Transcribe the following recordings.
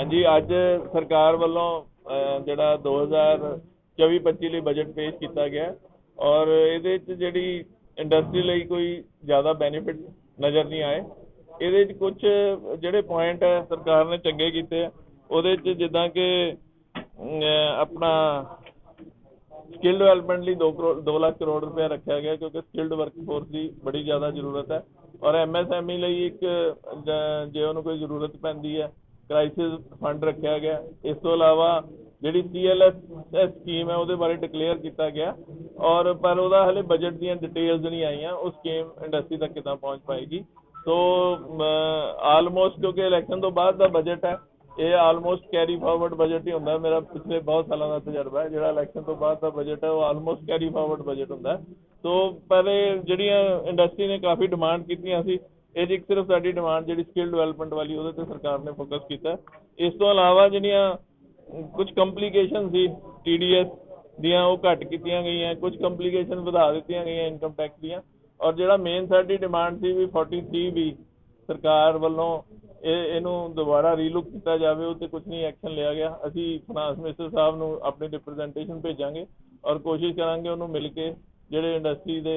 ਹਾਂਜੀ ਅੱਜ ਸਰਕਾਰ ਵੱਲੋਂ ਅਹ, ਜਿਹੜਾ 2024-25 ਲਈ ਬਜਟ ਪੇਸ਼ ਕੀਤਾ ਗਿਆ ਔਰ ਇਹਦੇ ਵਿੱਚ ਜਿਹੜੀ ਇੰਡਸਟਰੀ ਲਈ ਕੋਈ ਜ਼ਿਆਦਾ ਬੈਨੀਫਿਟ ਨਜ਼ਰ ਨਹੀਂ ਆਏ। ਇਹਦੇ ਵਿੱਚ ਕੁਝ ਜਿਹੜੇ ਪੁਆਇੰਟ ਹੈ ਸਰਕਾਰ ਨੇ ਚੰਗੇ ਕੀਤੇ ਆ ਉਹਦੇ ਵਿੱਚ ਜਿੱਦਾਂ ਕਿ ਆਪਣਾ ਸਕਿੱਲ ਡਿਵੈਲਪਮੈਂਟ ਲਈ 2 ਕਰੋੜ 2 ਲੱਖ ਕਰੋੜ ਰੁਪਏ ਰੱਖਿਆ ਗਿਆ ਕਿਉਂਕਿ ਸਕਿੱਲਡ ਵਰਕਫੋਰਸ ਦੀ ਬੜੀ ਜ਼ਿਆਦਾ ਜ਼ਰੂਰਤ ਹੈ। ਔਰ ਐਮਐਸਐਮਈ ਲਈ ਇੱਕ ਜੇ ਉਹਨੂੰ ਕੋਈ ਜ਼ਰੂਰਤ ਪੈਂਦੀ ਹੈ ਕ੍ਰਾਈਸਿਸ ਫੰਡ ਰੱਖਿਆ ਗਿਆ। ਇਸ ਤੋਂ ਇਲਾਵਾ ਜਿਹੜੀ ਸੀਐਲਐਸ ਸਕੀਮ ਹੈ ਉਹਦੇ ਬਾਰੇ ਡਿਕਲੇਅਰ ਕੀਤਾ ਗਿਆ। ਔਰ ਪਰ ਉਹਦਾ ਹਲੇ ਬਜਟ ਦੀਆਂ ਡਿਟੇਲਸ ਨਹੀਂ ਆਈਆਂ। ਉਹ ਸਕੀਮ ਇੰਡਸਟਰੀ ਤੱਕ ਕਿੱਦਾਂ ਪਹੁੰਚ ਪਾਏਗੀ? ਸੋ ਆਲਮੋਸਟ ਕਿਉਂਕਿ ਇਲੈਕਸ਼ਨ ਤੋਂ ਬਾਅਦ ਦਾ ਬਜਟ ਹੈ, ਇਹ ਆਲਮੋਸਟ ਕੈਰੀ ਫਾਰਵਰਡ ਬਜਟ ਹੀ ਹੁੰਦਾ। ਮੇਰਾ ਪਿਛਲੇ ਬਹੁਤ ਸਾਲਾਂ ਦਾ ਤਜਰਬਾ ਹੈ, ਜਿਹੜਾ ਇਲੈਕਸ਼ਨ ਤੋਂ ਬਾਅਦ ਦਾ ਬਜਟ ਹੈ, ਉਹ ਆਲਮੋਸਟ ਕੈਰੀ ਫਾਰਵਰਡ ਬਜਟ ਹੁੰਦਾ। ਸੋ ਪਹਿਲੇ ਜਿਹੜੀਆਂ ਇੰਡਸਟਰੀ ਨੇ ਕਾਫੀ ਡਿਮਾਂਡ ਕੀਤੀਆਂ ਸੀ ਇਹ ਇੱਕ ਸਿਰਫ ਸਾਡੀ ਡਿਮਾਂਡ ਜਿਹੜੀ ਸਕਿੱਲ ਡਿਵੈਲਪਮੈਂਟ ਵਾਲੀ, ਉਹਦੇ ਤੇ ਸਰਕਾਰ ਨੇ ਫੋਕਸ ਕੀਤਾ। ਇਸ ਤੋਂ ਇਲਾਵਾ ਜਿਹੜੀਆਂ ਕੁਝ ਕੰਪਲਿਕੇਸ਼ਨ ਸੀ ਟੀਡੀਐਸ ਦੀਆਂ ਉਹ ਘੱਟ ਕੀਤੀਆਂ ਗਈਆਂ, ਕੁਝ ਕੰਪਲਿਕੇਸ਼ਨ ਵਧਾ ਦਿੱਤੀਆਂ ਗਈਆਂ ਇਨਕਮ ਟੈਕਸ ਦੀਆਂ। ਔਰ ਜਿਹੜਾ ਮੇਨ ਸਾਡੀ ਡਿਮਾਂਡ ਸੀ ਵੀ 43 ਵੀ ਸਰਕਾਰ ਵੱਲੋਂ ਇਹ, ਇਹਨੂੰ ਦੁਬਾਰਾ ਰੀਲੁੱਕ ਕੀਤਾ ਜਾਵੇ ਉਹ ਤੇ ਕੁਝ ਨਹੀਂ ਐਕਸ਼ਨ ਲਿਆ ਗਿਆ। ਅਸੀਂ ਫਾਈਨਾਂਸ ਮਿਨਿਸਟਰ ਸਾਹਿਬ ਨੂੰ ਆਪਣੀ ਰਿਪਰੈਜ਼ੈਂਟੇਸ਼ਨ ਭੇਜਾਂਗੇ ਔਰ ਕੋਸ਼ਿਸ਼ ਕਰਾਂਗੇ ਉਹਨੂੰ ਮਿਲ ਕੇ ਜਿਹੜੇ ਇੰਡਸਟਰੀ ਦੇ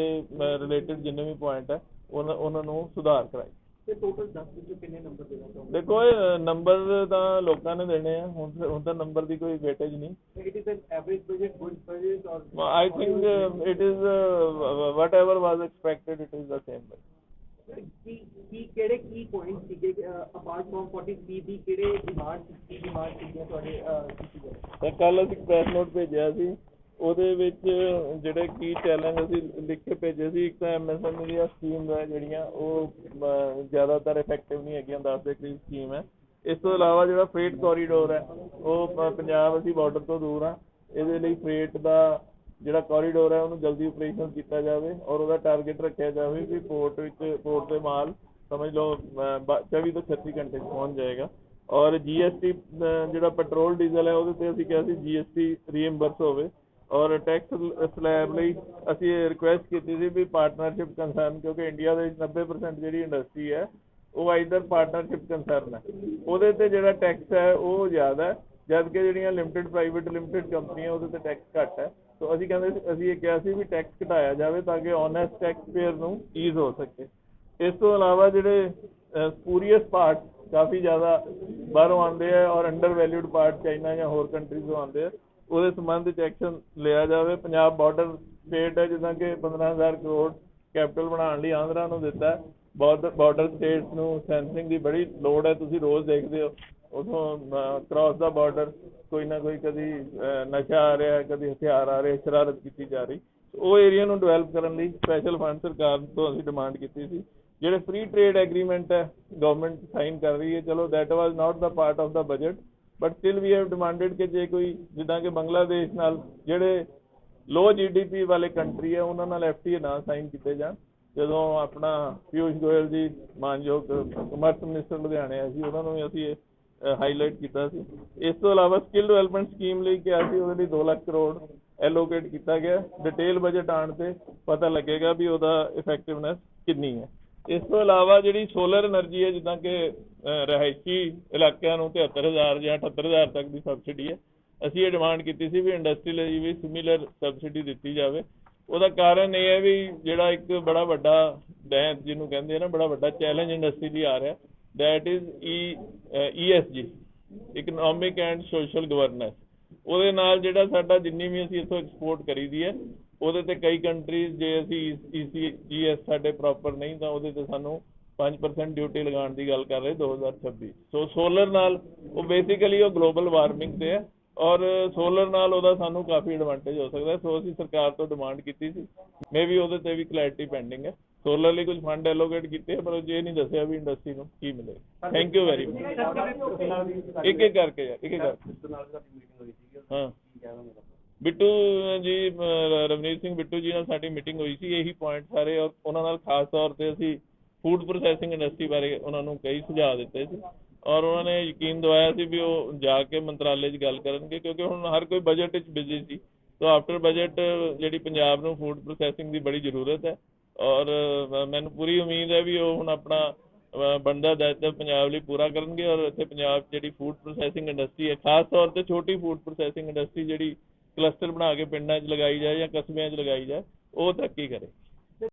ਰਿਲੇਟਡ ਜਿੰਨੇ ਵੀ ਪੁਆਇੰਟ ਹੈ ਉਹਨਾਂ ਉਹਨਾਂ ਨੂੰ ਸੁਧਾਰ ਕਰਾਏ ਤੇ ਟੋਟਲ 10 ਵਿੱਚੋਂ ਕਿੰਨੇ ਨੰਬਰ ਦੇਣਾ ਚਾਹੋਗੇ? ਦੇਖੋ ਇਹ ਨੰਬਰ ਤਾਂ ਲੋਕਾਂ ਨੇ ਦੇਣੇ ਆ। ਹੁਣ ਹੁਣ ਤਾਂ ਨੰਬਰ ਦੀ ਕੋਈ ਵੇਟੇਜ ਨਹੀਂ। It is an average budget good budget ਔਰ think uh, it is uh, whatever was expected, it is the same. ਕੀ ਕੀ ਕਿਹੜੇ ਕੀ ਪੁਆਇੰਟ ਸੀਗੇ ਅਪਾਰਟ ਫਰਮ 43 ਦੀ ਕਿਹੜੇ ਡਿਮਾਂਡ ਕੀ ਡਿਮਾਂਡ ਸੀਗੀਆਂ ਤੁਹਾਡੇ ਤਾਂ ਕੱਲ ਅਸੀਂ ਪ੍ਰੈਸ ਨੋਟ ਭੇਜਿਆ ਸੀ। ਉਹਦੇ ਵਿੱਚ ਜਿਹੜੇ ਕੀ ਚੈਲੰਜ ਅਸੀਂ ਲਿਖ ਕੇ ਭੇਜੇ ਸੀ ਇੱਕ ਤਾਂ ਐਮਐਸਐਮਈ ਦੀਆਂ ਸਕੀਮ ਹੈ ਜਿਹੜੀਆਂ ਉਹ ਜ਼ਿਆਦਾਤਰ ਇਫੈਕਟਿਵ ਨਹੀਂ ਹੈਗੀਆਂ 10 ਦੇ ਕਰੀਬ ਸਕੀਮ ਹੈ ਇਸ ਤੋਂ ਇਲਾਵਾ ਜਿਹੜਾ ਫਰੇਟ ਕੋਰੀਡੋਰ ਹੈ ਉਹ ਪੰਜਾਬ ਅਸੀਂ ਬਾਰਡਰ ਤੋਂ ਦੂਰ ਆ। ਇਹਦੇ ਲਈ ਫਰੇਟ ਦਾ ਜਿਹੜਾ ਕੋਰੀਡੋਰ ਹੈ ਉਹਨੂੰ ਜਲਦੀ ਆਪਰੇਸ਼ਨ ਕੀਤਾ ਜਾਵੇ ਔਰ ਉਹਦਾ ਟਾਰਗੇਟ ਰੱਖਿਆ ਜਾਵੇ ਵੀ ਪੋਰਟ ਵਿੱਚ ਪੋਰਟ ਦੇ ਮਾਲ ਸਮਝ ਲਓ ਅਹ, 24 ਤੋਂ 36 ਘੰਟੇ ਪਹੁੰਚ ਜਾਏਗਾ। ਔਰ ਜੀਐਸਟੀ ਜਿਹੜਾ ਪੈਟਰੋਲ ਡੀਜ਼ਲ ਹੈ ਉਹਦੇ ਤੇ ਅਸੀਂ ਕਿਹਾ ਸੀ ਜੀਐਸਟੀ ਰੀਇੰਬਰਸ ਹੋਵੇ। ਔਰ ਟੈਕਸ ਸਲੈਬ ਲਈ ਅਸੀਂ ਰਿਕੁਐਸਟ ਕੀਤੀ ਸੀ ਵੀ ਪਾਰਟਨਰਸ਼ਿਪ ਕੰਸਰਨ ਕਿਉਂਕਿ ਇੰਡੀਆ ਦੇ ਵਿੱਚ 90% ਜਿਹੜੀ ਇੰਡਸਟਰੀ ਹੈ, ਉਹ ਆਈਦਰ ਪਾਰਟਨਰਸ਼ਿਪ ਕੰਸਰਨ ਹੈ। ਉਹਦੇ ਤੇ ਜਿਹੜਾ ਟੈਕਸ ਹੈ, ਉਹ ਜ਼ਿਆਦਾ ਹੈ ਜਦ ਕਿ ਜਿਹੜੀਆਂ ਲਿਮਟਿਡ ਪ੍ਰਾਈਵੇਟ ਲਿਮਟਿਡ ਕੰਪਨੀਆਂ ਉਹਦੇ ਤੇ ਟੈਕਸ ਘੱਟ ਹੈ। ਸੋ ਅਸੀਂ ਕਹਿੰਦੇ ਸੀ, ਅਸੀਂ ਇਹ ਕਿਹਾ ਸੀ ਵੀ ਟੈਕਸ ਘਟਾਇਆ ਜਾਵੇ ਤਾਂ ਕਿ ਓਨੈਸਟ ਟੈਕਸ ਪੇਅਰ ਨੂੰ ਈਜ਼ ਹੋ ਸਕੇ। ਇਸ ਤੋਂ ਇਲਾਵਾ ਜਿਹੜੇ ਸਪੂਰੀਅਸ ਪਾਰਟ ਕਾਫੀ ਜ਼ਿਆਦਾ ਬਾਹਰੋਂ ਆਉਂਦੇ ਆ ਔਰ ਅੰਡਰ ਵੈਲਿਊਡ ਪਾਰਟ ਚਾਈਨਾ ਜਾਂ ਹੋਰ ਕੰਟਰੀਜ਼ ਤੋਂ ਆਉਂਦੇ ਆ ਉਹਦੇ ਸੰਬੰਧ ਵਿੱਚ ਐਕਸ਼ਨ ਲਿਆ ਜਾਵੇ। ਪੰਜਾਬ ਬਾਰਡਰ ਸਟੇਟ ਹੈ, ਜਿੱਦਾਂ ਕਿ 15000 ਕਰੋੜ ਕੈਪੀਟਲ ਬਣਾਉਣ ਲਈ ਆਂਧਰਾ ਨੂੰ ਦਿੱਤਾ ਹੈ। ਬਾਰਡਰ ਬਾਰਡਰ ਸਟੇਟਸ ਨੂੰ ਸੈਂਸਿੰਗ ਦੀ ਬੜੀ ਲੋੜ ਹੈ। ਤੁਸੀਂ ਰੋਜ਼ ਦੇਖਦੇ ਹੋ ਉਥੋਂ ਕ੍ਰਾਸ ਦਾ ਬਾਰਡਰ ਕੋਈ ਨਾ ਕੋਈ ਕਦੀ ਨਸ਼ਾ ਆ ਰਿਹਾ ਕਦੀ ਹਥਿਆਰ ਆ ਰਹੇ, ਸ਼ਰਾਰਤ ਕੀਤੀ ਜਾ ਰਹੀ। ਉਹ ਏਰੀਆ ਨੂੰ ਡਿਵੈਲਪ ਕਰਨ ਲਈ ਸਪੈਸ਼ਲ ਫੰਡ ਸਰਕਾਰ ਤੋਂ ਅਸੀਂ ਡਿਮਾਂਡ ਕੀਤੀ ਸੀ। ਜਿਹੜੇ ਫ੍ਰੀ ਟ੍ਰੇਡ ਐਗਰੀਮੈਂਟ ਹੈ ਗਵਰਨਮੈਂਟ ਸਾਈਨ ਕਰ ਰਹੀ ਹੈ। ਚਲੋ that was not the part of the budget but still we have demanded ਕਿ ਜੇ ਕੋਈ ਜਿੱਦਾਂ ਕਿ ਬੰਗਲਾਦੇਸ਼ ਨਾਲ ਜਿਹੜੇ ਲੋ ਪੀ ਵਾਲੇ ਕੰਟਰੀ ਹੈ ਉਹਨਾਂ ਨਾਲ ਐਫ ਐਫਟੀਏ ਨਾ ਸਾਈਨ ਕੀਤੇ ਜਾਣ। ਜਦੋਂ ਆਪਣਾ ਪਿਊਸ਼ ਗੋਇਲ ਜੀ, ਮਾਨਯੋਗ ਕਮਰਸ ਮਿਨਿਸਟਰ ਲੁਧਿਆਣੇ ਆ ਸੀ ਉਹਨਾਂ ਨੂੰ ਵੀ ਅਸੀਂ ਹਾਈਲਾਈਟ ਕੀਤਾ ਸੀ। ਇਸ ਤੋਂ ਇਲਾਵਾ ਸਕਿੱਲ ਡਿਵੈਲਪਮੈਂਟ ਸਕੀਮ ਲਈ ਕਿਹਾ ਸੀ, ਉਹਦੇ ਲਈ 2 ਲੱਖ ਕਰੋੜ ਐਲੋਕੇਟ ਕੀਤਾ ਗਿਆ। ਡਿਟੇਲ ਬਜਟ ਆਣ ਤੇ ਪਤਾ ਲੱਗੇਗਾ ਵੀ ਉਹਦਾ ਇਫੈਕਟਿਵਨੈਸ ਕਿੰਨੀ ਹੈ। ਇਸ ਤੋਂ ਇਲਾਵਾ ਜਿਹੜੀ ਸੋਲਰ એનર્ਜੀ ਹੈ, ਜਿੱਦਾਂ ਕਿ ਅਹ, ਰਿਹਾਇਸ਼ੀ ਇਲਾਕਿਆਂ ਨੂੰ 73000 ਜਾਂ 78000 ਤੱਕ ਦੀ ਸਬਸਿਡੀ ਹੈ। ਅਸੀਂ ਇਹ ਡਿਮਾਂਡ ਕੀਤੀ ਸੀ ਵੀ ਇੰਡਸਟਰੀ ਲਈ ਵੀ ਸਿਮਿਲਰ ਸਬਸਿਡੀ ਦਿੱਤੀ ਜਾਵੇ। ਉਹਦਾ ਕਾਰਨ ਇਹ ਹੈ ਵੀ ਜਿਹੜਾ ਇੱਕ ਬੜਾ ਵੱਡਾ ਡੈਂਸ ਜਿਹਨੂੰ ਕਹਿੰਦੇ ਆ ਨਾ ਬੜਾ ਵੱਡਾ ਚੈਲੰਜ ਇੰਡਸਟਰੀ ਲਈ ਆ ਰਿਹਾ। That is E ESG economic and social governance ਉਹਦੇ ਨਾਲ ਜਿਹੜਾ ਸਾਡਾ ਜਿੰਨੀ ਵੀ ਅਸੀਂ ਇੱਥੋਂ ਐਕਸਪੋਰਟ ਕਰੀਦੀ ਹੈ ਉਹਦੇ ਤੇ ਕਈ ਕੰਟਰੀਜ਼ ਜੇ ਅਸੀਂ ਈਸੀਜੀਐਸ ਸਾਡੇ ਪ੍ਰੋਪਰ ਨਹੀਂ ਤਾਂ ਉਹਦੇ ਤੇ ਸਾਨੂੰ 5% ਡਿਊਟੀ ਲਗਾਉਣ ਦੀ ਗੱਲ ਕਰ ਰਹੇ 2026 ਸੋ ਸੋਲਰ ਨਾਲ ਉਹ ਬੇਸਿਕਲੀ ਉਹ ਗਲੋਬਲ ਵਾਰਮਿੰਗ ਤੇ ਹੈ ਔਰ ਸੋਲਰ ਨਾਲ ਉਹਦਾ ਸਾਨੂੰ ਕਾਫੀ ਐਡਵਾਂਟੇਜ ਹੋ ਸਕਦਾ ਸੋ ਅਸੀਂ ਸਰਕਾਰ ਤੋਂ ਡਿਮਾਂਡ ਕੀਤੀ ਸੀ। ਮੇ ਵੀ ਉਹਦੇ ਤੇ ਵੀ ਕਲੈਰਿਟੀ ਪੈਂਡਿੰਗ ਹੈ। ਸੋਲਰ ਲਈ ਕੁਝ ਫੰਡ ਐਲੋਕੇਟ ਕੀਤੇ ਪਰ ਉਹ ਜੇ ਨਹੀਂ ਦੱਸਿਆ ਵੀ ਇੰਡਸਟਰੀ ਨੂੰ ਕੀ ਮਿਲੇਗਾ। ਥੈਂਕ ਯੂ ਵੈਰੀ ਮਚ ਇੱਕ ਇੱਕ ਕਰਕੇ ਯਾਰ, ਇੱਕ ਇੱਕ ਕਰਕੇ। ਹਾਂ। ਬਿੱਟੂ ਜੀ ਰਵਨੀਤ ਸਿੰਘ ਬਿੱਟੂ ਜੀ ਨਾਲ ਸਾਡੀ ਮੀਟਿੰਗ ਹੋਈ ਸੀ। ਇਹੀ ਪੁਆਇੰਟ ਸਾਰੇ ਔਰ ਉਹਨਾਂ ਨਾਲ ਖਾਸ ਤੌਰ ਤੇ ਅਸੀਂ ਫੂਡ ਪ੍ਰੋਸੈਸਿੰਗ ਇੰਡਸਟਰੀ ਬਾਰੇ ਉਹਨਾਂ ਨੂੰ ਕਈ ਸੁਝਾਅ ਦਿੱਤੇ ਸੀ ਔਰ ਉਹਨਾਂ ਨੇ ਯਕੀਨ ਦਵਾਇਆ ਸੀ ਵੀ ਉਹ ਜਾ ਕੇ ਮੰਤਰਾਲੇ 'ਚ ਗੱਲ ਕਰਨਗੇ ਕਿਉਂਕਿ ਹੁਣ ਹਰ ਕੋਈ ਬਜਟ 'ਚ ਬਿਜ਼ੀ ਸੀ। ਸੋ ਆਫਟਰ ਬਜਟ ਜਿਹੜੀ ਪੰਜਾਬ ਨੂੰ ਫੂਡ ਪ੍ਰੋਸੈਸਿੰਗ ਦੀ ਬੜੀ ਜ਼ਰੂਰਤ ਹੈ ਔਰ ਮੈਨੂੰ ਪੂਰੀ ਉਮੀਦ ਹੈ ਵੀ ਉਹ ਹੁਣ ਆਪਣਾ ਅਹ ਬਣਦਾ ਦਾਇਿਤਵ ਪੰਜਾਬ ਲਈ ਪੂਰਾ ਕਰਨਗੇ ਔਰ ਇੱਥੇ ਪੰਜਾਬ 'ਚ ਜਿਹੜੀ ਫੂਡ ਪ੍ਰੋਸੈਸਿੰਗ ਇੰਡਸਟਰੀ ਹੈ, ਖਾਸ ਤੌਰ ਤੇ ਛੋਟੀ ਫੂਡ ਪ੍ਰੋਸੈਸਿੰਗ ਇੰਡਸਟਰੀ ਜਿਹੜੀ ਕਲਸਟਰ ਬਣਾ ਕੇ ਪਿੰਡਾਂ 'ਚ ਲਗਾਈ ਜਾਏ ਜਾਂ ਕਸਬਿਆਂ 'ਚ ਲਗਾਈ ਜਾਏ, ਉਹ ਤਰੱਕੀ ਕਰੇ।